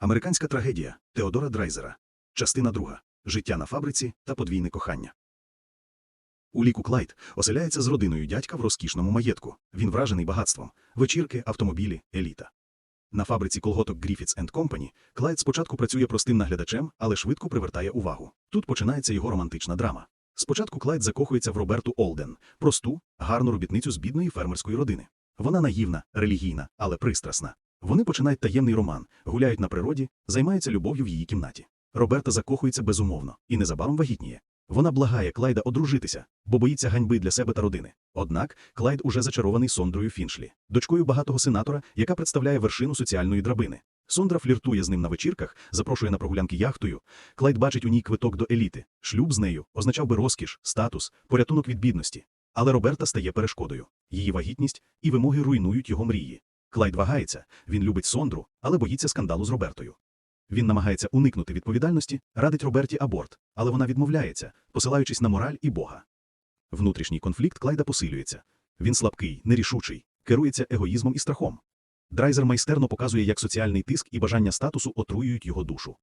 Американська трагедія Теодора Драйзера. Частина друга. Життя на фабриці та подвійне кохання. У ліку Клайд оселяється з родиною дядька в розкішному маєтку. Він вражений багатством. Вечірки, автомобілі, еліта. На фабриці колготок Griffiths Company Клайд спочатку працює простим наглядачем, але швидко привертає увагу. Тут починається його романтична драма. Спочатку Клайд закохується в Роберту Олден, просту, гарну робітницю з бідної фермерської родини. Вона наївна, релігійна, але пристрасна. Вони починають таємний роман, гуляють на природі, займаються любов'ю в її кімнаті. Роберта закохується безумовно і незабаром вагітніє. Вона благає Клайда одружитися, бо боїться ганьби для себе та родини. Однак Клайд уже зачарований Сондрою Фіншлі, дочкою багатого сенатора, яка представляє вершину соціальної драбини. Сондра фліртує з ним на вечірках, запрошує на прогулянки яхтою. Клайд бачить у ній квиток до еліти. Шлюб з нею означав би розкіш, статус, порятунок від бідності. Але Роберта стає перешкодою. Її вагітність і вимоги руйнують його мрії. Клайд вагається, він любить Сондру, але боїться скандалу з Робертою. Він намагається уникнути відповідальності, радить Роберті аборт, але вона відмовляється, посилаючись на мораль і Бога. Внутрішній конфлікт Клайда посилюється. Він слабкий, нерішучий, керується егоїзмом і страхом. Драйзер майстерно показує, як соціальний тиск і бажання статусу отруюють його душу.